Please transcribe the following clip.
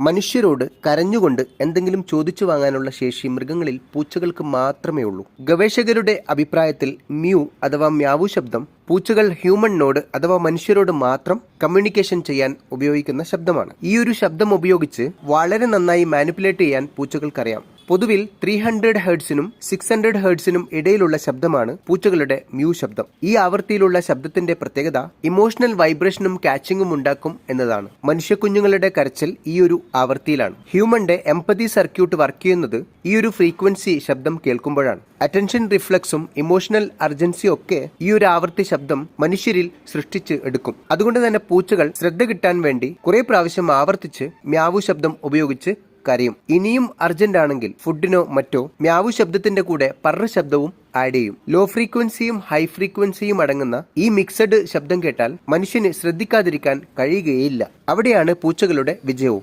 മനുഷ്യരോട് കരഞ്ഞുകൊണ്ട് എന്തെങ്കിലും ചോദിച്ചു വാങ്ങാനുള്ള ശേഷി മൃഗങ്ങളിൽ പൂച്ചകൾക്ക് മാത്രമേ ഉള്ളൂ. ഗവേഷകരുടെ അഭിപ്രായത്തിൽ മ്യൂ അഥവാ മ്യാവു ശബ്ദം പൂച്ചകൾ ഹ്യൂമണിനോട് അഥവാ മനുഷ്യരോട് മാത്രം കമ്മ്യൂണിക്കേഷൻ ചെയ്യാൻ ഉപയോഗിക്കുന്ന ശബ്ദമാണ്. ഈ ഒരു ശബ്ദം ഉപയോഗിച്ച് വളരെ നന്നായി മാനിപ്പുലേറ്റ് ചെയ്യാൻ പൂച്ചകൾക്കറിയാം. പൊതുവിൽ ത്രീ ഹൺഡ്രഡ് ഹേർട്സിനും സിക്സ് ഹൺഡ്രഡ് ഹേർട്സിനും ഇടയിലുള്ള ശബ്ദമാണ് പൂച്ചകളുടെ മ്യൂ ശബ്ദം. ഈ ആവൃത്തിയിലുള്ള ശബ്ദത്തിന്റെ പ്രത്യേകത ഇമോഷണൽ വൈബ്രേഷനും കാച്ചിങ്ങും ഉണ്ടാക്കും എന്നതാണ്. മനുഷ്യക്കുഞ്ഞുങ്ങളുടെ കരച്ചിൽ ഈ ഒരു ആവൃത്തിയിലാണ്. ഹ്യൂമന്റെ എംപതി സർക്യൂട്ട് വർക്ക് ചെയ്യുന്നത് ഈ ഒരു ഫ്രീക്വൻസി ശബ്ദം കേൾക്കുമ്പോഴാണ്. അറ്റൻഷൻ റിഫ്ലക്സും ഇമോഷണൽ അർജൻസിയും ഒക്കെ ഈ ഒരു ആവൃത്തി ശബ്ദം മനുഷ്യരിൽ സൃഷ്ടിച്ച് എടുക്കും. അതുകൊണ്ട് തന്നെ പൂച്ചകൾ ശ്രദ്ധ കിട്ടാൻ വേണ്ടി കുറെ പ്രാവശ്യം ആവർത്തിച്ച് മ്യാവു ശബ്ദം ഉപയോഗിച്ച് കരയും ഇനിയും അർജന്റ് ആണെങ്കിൽ ഫുഡിനോ മറ്റോ മ്യാവു ശബ്ദത്തിന്റെ കൂടെ പറ ശബ്ദവും ആഡ് ചെയ്യും. ലോ ഫ്രീക്വൻസിയും ഹൈ ഫ്രീക്വൻസിയും അടങ്ങുന്ന ഈ മിക്സഡ് ശബ്ദം കേട്ടാൽ മനുഷ്യന് ശ്രദ്ധിക്കാതിരിക്കാൻ കഴിയുകയില്ല. അവിടെയാണ് പൂച്ചകളുടെ വിജയവും.